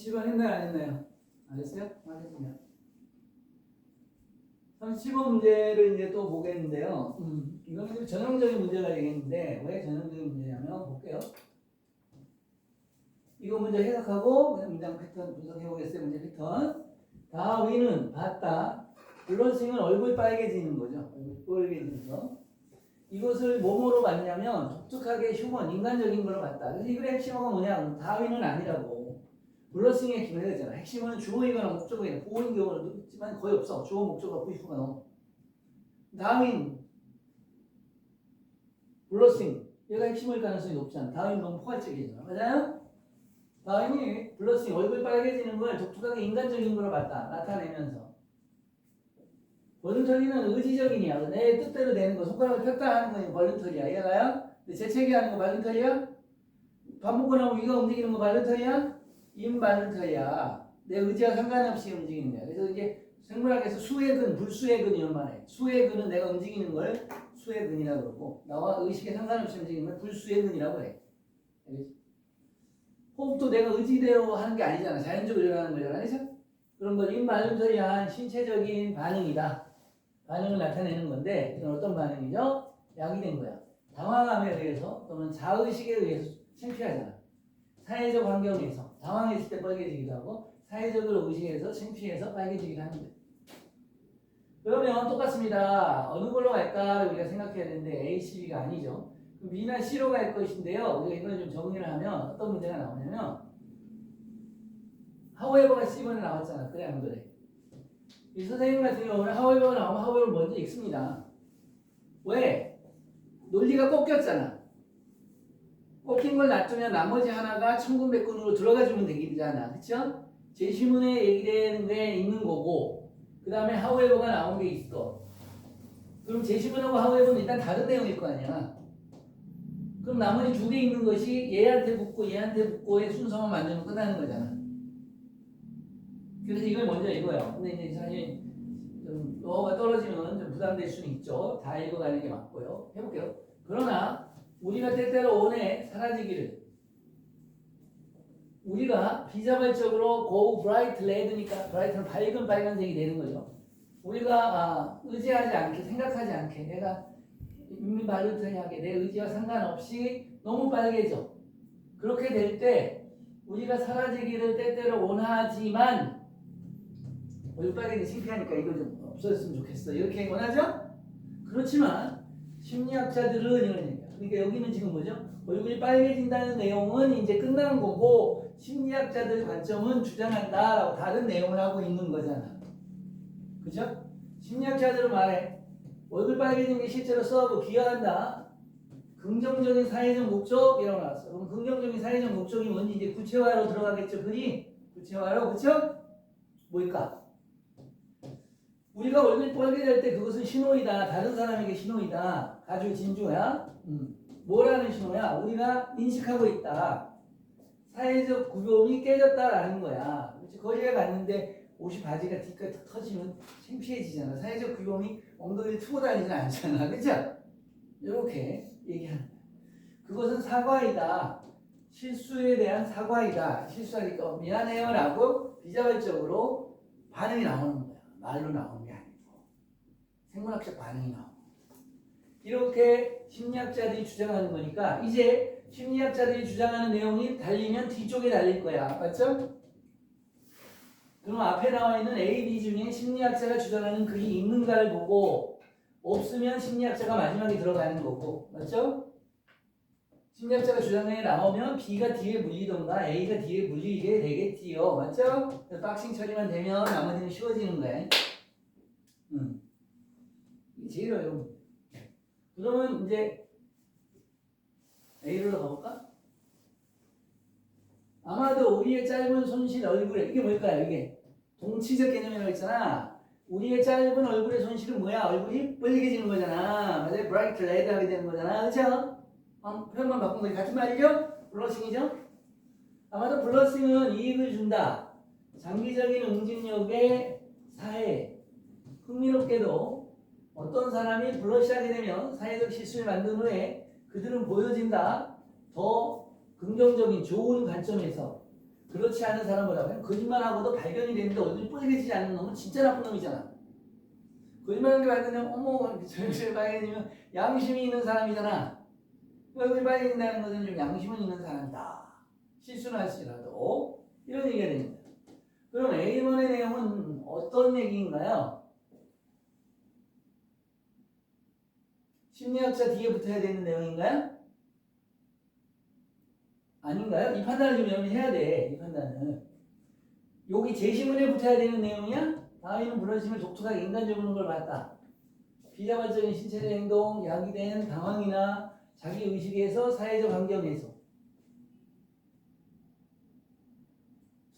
37번 했나요? 안 했나요? 안 했어요? 안 했군요. 37번 문제를 이제 또 보겠는데요. 음, 이거는 좀 전형적인 문제가 되겠는데, 왜 전형적인 문제냐면, 볼게요. 이거 문제 해석하고, 문장 패턴 분석해 보겠어요. 문제 패턴. 다윈은 봤다. 블러싱은 얼굴 빨개지는 거죠. 얼굴 빨개지는 거. 이것을 몸으로 봤냐면 독특하게 휴먼, 인간적인 걸로 봤다. 그래서 이 글의 핵심어가 뭐냐? 다윈은 아니라고. 블러싱의 해야 되잖아. 핵심은 주어이거나 목적어이나 보호인 경우는 있지만 거의 없어. 주어, 목적어, 부이프가 너무. 다윈, 블러싱. 얘가 핵심일 가능성이 높지 않아. 다윈 너무 포괄적이잖아. 맞아요? 다윈이 블러싱, 얼굴 빨개지는 걸 독특하게 인간적인 걸로 봤다. 나타내면서. 벌룬터리는 의지적이냐. 내 뜻대로 되는 거. 손가락을 폈다 하는 건 벌룬터리야. 이해가요? 재채기 하는 거 벌룬터리야? 밥 먹고 나면 위가 움직이는 거 벌룬터리야? 임발룬터리야. 내 의지와 상관없이 거야. 그래서 이제 생물학에서 수의 근, 불수의 근 이런 말해. 수의 근은 내가 움직이는 걸 수의 근이라고 그러고 나와 의식에 상관없이 움직이는 걸 불수의 근이라고 해. 알겠지? 호흡도 내가 의지대로 하는 게 아니잖아. 자연적으로 일어나는 거잖아. 그렇죠? 그런 걸 임발룬터리한 신체적인 반응이다. 반응을 나타내는 건데 이건 어떤 반응이죠? 약이 된 거야. 당황함에 의해서 또는 자의식에 의해서 창피하잖아. 사회적 환경에서 당황했을 때 빨개지기도 하고 사회적으로 의식해서 창피해서 빨개지기도 하는 거예요. 그러면 똑같습니다. 어느 걸로 갈까 우리가 생각해야 되는데 A, C, B가 아니죠. 그럼 B나 C로 갈 것인데요. 우리가 이걸 좀 정리를 하면 어떤 문제가 나오냐면 하우에버가 C번에 나왔잖아. 그래 안 그래? 이 선생님 같은 경우는 하우에버가 나오면 하우에버 먼저 읽습니다. 왜? 논리가 꺾였잖아. 꺾인 걸 놔두면 나머지 하나가 천군백군으로 들어가주면 되잖아. 그쵸? 제시문에 얘기되는 게 있는 거고 그 다음에 하우에버가 나온 게 있어. 그럼 제시문하고 하우에버는 일단 다른 내용일 거 아니야. 그럼 나머지 두 개 있는 것이 얘한테 붙고 얘한테 붙고의 순서만 만들면 끝나는 거잖아. 그래서 이걸 먼저 읽어요. 근데 이제 사실 좀 영어가 떨어지면 좀 부담될 수는 있죠. 다 읽어가는 게 맞고요. 해볼게요. 그러나 우리가 때때로 원해 사라지기를 우리가 비자발적으로 go bright red니까 bright는 밝은 빨간색이 되는 거죠. 우리가 아, 의지하지 않게 생각하지 않게 내가 민발루트하게 내 의지와 상관없이 너무 빨개져. 그렇게 될 때 우리가 사라지기를 때때로 원하지만 얼굴 빨개지 창피하니까 이거 좀 없어졌으면 좋겠어. 이렇게 원하죠? 그렇지만 심리학자들은 이런 얘기야. 그러니까 여기는 지금 뭐죠? 얼굴이 빨개진다는 내용은 이제 끝나는 거고 심리학자들 관점은 주장한다라고 다른 내용을 하고 있는 거잖아. 그죠? 심리학자들은 말해. 얼굴 빨개지는 게 실제로 써하고 기여한다. 긍정적인 사회적 목적 이라고 나왔어. 그럼 긍정적인 사회적 목적이 뭔지 이제 구체화로 들어가겠죠. 그니 구체화로 그쵸? 뭘까? 우리가 얼굴이 빨개질 때 그것은 신호이다. 다른 사람에게 신호이다. 아주 진주야. 음. 뭐라는 신호야? 우리가 인식하고 있다. 사회적 구조이 깨졌다라는 거야. 거리에 갔는데 옷이 바지가 뒤까지 탁 터지면 창피해지잖아. 사회적 규범이 엉덩이를 트고 다니진 않잖아. 그죠? 이렇게 얘기하는 거야. 그것은 사과이다. 실수에 대한 사과이다. 실수하니까 미안해요. 라고 비자발적으로 반응이 나오는 거야. 말로 나오는 게 아니고. 생물학적 반응이 거야. 이렇게 심리학자들이 주장하는 거니까 이제 심리학자들이 주장하는 내용이 달리면 뒤쪽에 달릴 거야. 맞죠? 그럼 앞에 나와 있는 A, B 중에 심리학자가 주장하는 글이 있는가를 보고 없으면 심리학자가 마지막에 들어가는 거고 맞죠? 심리학자가 주장에 나오면 B가 뒤에 물리던가 A가 뒤에 물리게 되겠지요 맞죠? 박싱 처리만 되면 나머지는 쉬워지는 거야 음. 이게 제일 어려운 그러면 이제 A로 가볼까? 아마도 우리의 짧은 손실 얼굴에 이게 뭘까요? 이게 동치적 개념이라고 했잖아. 우리의 짧은 얼굴의 손실은 뭐야? 얼굴이 빨개지는 거잖아. 맞아요? 브라이트 레드 하게 되는 거잖아. 그렇죠? 어, 표현만 바꾼 거지 같은 말이죠? 블러싱이죠? 아마도 블러싱은 이익을 준다. 장기적인 응집력의 사회. 흥미롭게도 어떤 사람이 블러시하게 되면 사회적 실수를 만든 후에 그들은 보여진다. 더 긍정적인 좋은 관점에서 그렇지 않은 사람 뭐라고 해요? 거짓말하고도 발견이 되는데 얼굴이 뻘개지지 않는 놈은 진짜 나쁜 놈이잖아. 거짓말하는 게 발견되면 어머 절실 발견이면 양심이 있는 사람이잖아. 얼굴이 빨개진다는 것은 좀 양심은 있는 사람이다. 실수는 할지라도 이런 얘기가 됩니다. 그럼 A번의 내용은 어떤 얘기인가요? 심리학자 뒤에 붙어야 되는 내용인가요? 아닌가요? 이 판단을 좀 여러분이 해야 돼. 이 판단은. 여기 제시문에 붙어야 되는 내용이야? 다윈은 불러심을 독특하게 인간적으로 걸 봤다. 비자발적인 신체적 행동, 야기된 당황이나 자기 의식에서 사회적 환경에서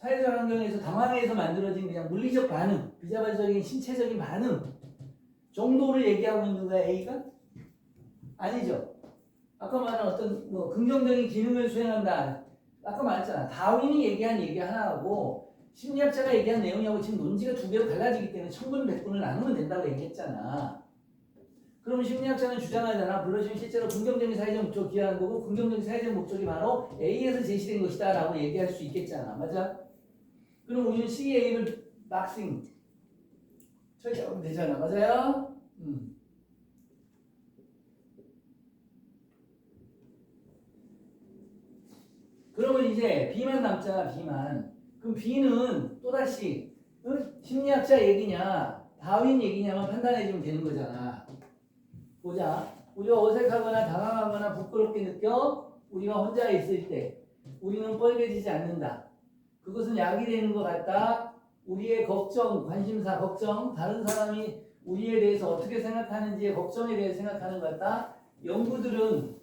사회적 환경에서 당황해서 만들어진 그냥 물리적 반응, 비자발적인 신체적인 반응 정도를 얘기하고 있는 거야 A가? 아니죠. 아까 말한 어떤 뭐 긍정적인 기능을 수행한다. 아까 말했잖아. 다윈이 얘기한 얘기 하나하고 심리학자가 얘기한 내용하고 지금 논지가 두 배로 갈라지기 때문에 천분 백분을 나누면 된다고 얘기했잖아. 그럼 심리학자는 주장하잖아. 블러심이 실제로 긍정적인 사회적 목적을 기하는 거고 긍정적인 사회적 목적이 바로 A에서 제시된 것이다 라고 얘기할 수 있겠잖아. 맞아? 그럼 우리는 CA를 박싱 처리하면 되잖아. 맞아요? 음. 그러면 이제 B만 남잖아. B만. 그럼 B는 또다시 어? 심리학자 얘기냐 다윈 얘기냐만 판단해주면 되는 거잖아. 보자. 우리가 어색하거나 당황하거나 부끄럽게 느껴 우리가 혼자 있을 때 우리는 뻘개지지 않는다. 그것은 약이 되는 것 같다. 우리의 걱정, 관심사, 걱정, 다른 사람이 우리에 대해서 어떻게 생각하는지의 걱정에 대해 생각하는 것 같다. 연구들은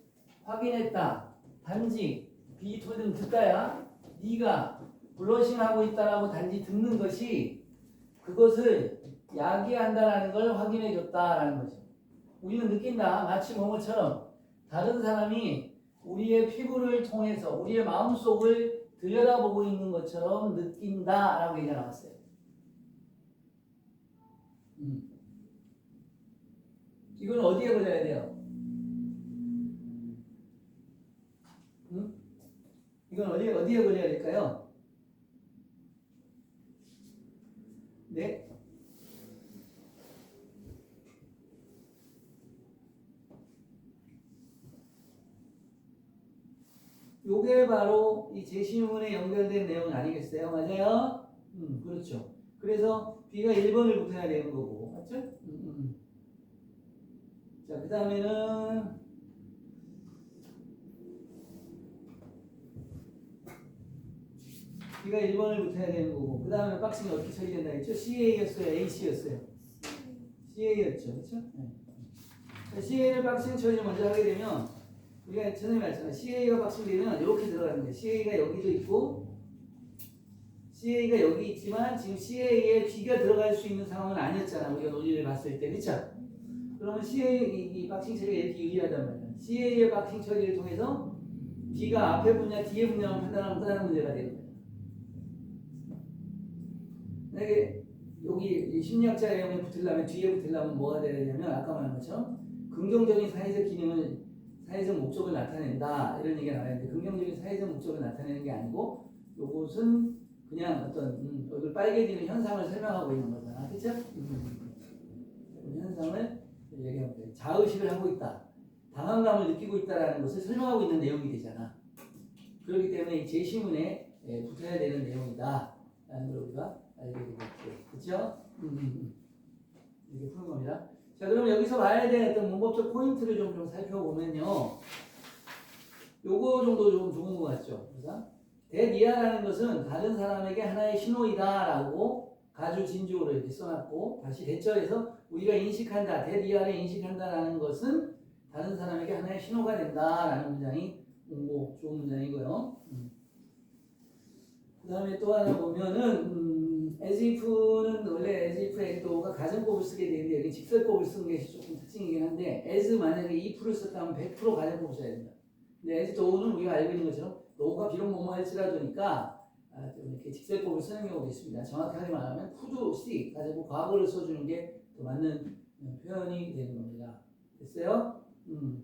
확인했다. 단지 비토든 듣다야 네가 블러싱하고 있다라고 단지 듣는 것이 그것을 야기한다라는 걸 확인해 줬다라는 거죠. 우리는 느낀다. 마치 뭐뭐처럼 다른 사람이 우리의 피부를 통해서 우리의 마음속을 들여다보고 있는 것처럼 느낀다 라고 얘기가 나왔어요. 음. 이건 어디에 걸려야 돼요? 음? 이건 어디에 어디에 걸려야 될까요? 네. 요게 바로 이 제시문에 연결된 내용 아니겠어요? 맞아요? 음, 그렇죠. 그래서 B가 1번을 붙어야 되는 거고, 맞죠? 음, 음, 음. 자, 그 다음에는 B가 1번을 붙어야 되는 거고, 그 다음에 박스는 어떻게 처리된다 했죠? CA였어요? AC였어요? CA였죠. 그렇죠? 네. 자, CA를 박스 처리를 먼저 하게 되면 우리가 전에 말했잖아. CA가 박스되면 이렇게 들어가는 거예요. CA가 여기도 있고 CA가 여기 있지만 지금 CA에 B가 들어갈 수 있는 상황은 아니었잖아. 우리가 논의를 봤을 때. 그쵸? 그러면 CA 이, 이 박싱 처리가 이렇게 유리하단 말이야. CA의 박싱 처리를 통해서 B가 앞에 분야, 뒤에 분야만 판단하면 끝나는 문제가 되는 거야. 만약에 여기 이 심리학자 내용에 붙으려면 뒤에 붙으려면 뭐가 돼야 되냐면 아까 말한 것처럼 긍정적인 사회적 기능을 사회적 목적을 나타낸다. 이런 얘기가 나왔는데 긍정적인 사회적 목적을 나타내는 게 아니고 요것은 그냥 어떤 음, 얼굴 빨개지는 현상을 설명하고 있는 거잖아. 그렇죠? 음, 현상을 얘기하면 돼. 자의식을 하고 있다. 당황감을 느끼고 있다라는 것을 설명하고 있는 내용이 되잖아. 그렇기 때문에 이 제시문에 예, 붙어야 되는 내용이다. 라는 걸 우리가 알게 되겠죠. 그렇죠? 음, 음, 음. 이렇게 푸는 겁니다 자, 그럼 여기서 봐야 될 어떤 문법적 포인트를 좀, 좀 살펴보면요. 요거 정도 좀 좋은 것 같죠? 그래서 대니아라는 것은 다른 사람에게 하나의 신호이다라고 가주 진주로 이렇게 써놨고 다시 대절해서 우리가 인식한다, 대니아를 인식한다라는 것은 다른 사람에게 하나의 신호가 된다라는 문장이 뭐 좋은 문장이고요. 음. 그 다음에 또 하나 보면은 음, if는 원래 as if의 액도가 가정법을 쓰게 되는데 여기 직설법을 쓰는 게 조금 특징이긴 한데 as 만약에 if를 썼다면 100% 가정법을 써야 된다. 근데 as though는 우리가 알고 있는 것처럼 thogh가 비록 뭐뭐 할지라도니까 아, 좀 이렇게 직설법을 쓰는 경우가 있습니다. 정확하게 말하면 could 가지고 과거를 써주는 게 더 맞는 표현이 되는 겁니다. 됐어요? 음.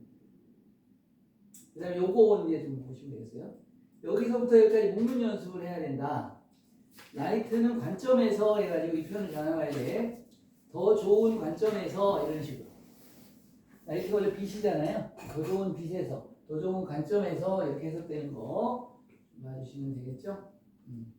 그 다음에 요거 이제 좀 보시면 되겠어요. 여기서부터 여기까지 목문 연습을 해야 된다. 라이트는 관점에서 해가지고 이 표현을 잘 나와야 돼. 더 좋은 관점에서 이런 식으로. 라이트가 원래 빛이잖아요. 더 좋은 빛에서, 더 좋은 관점에서 이렇게 해석되는 거 봐주시면 되겠죠? 음.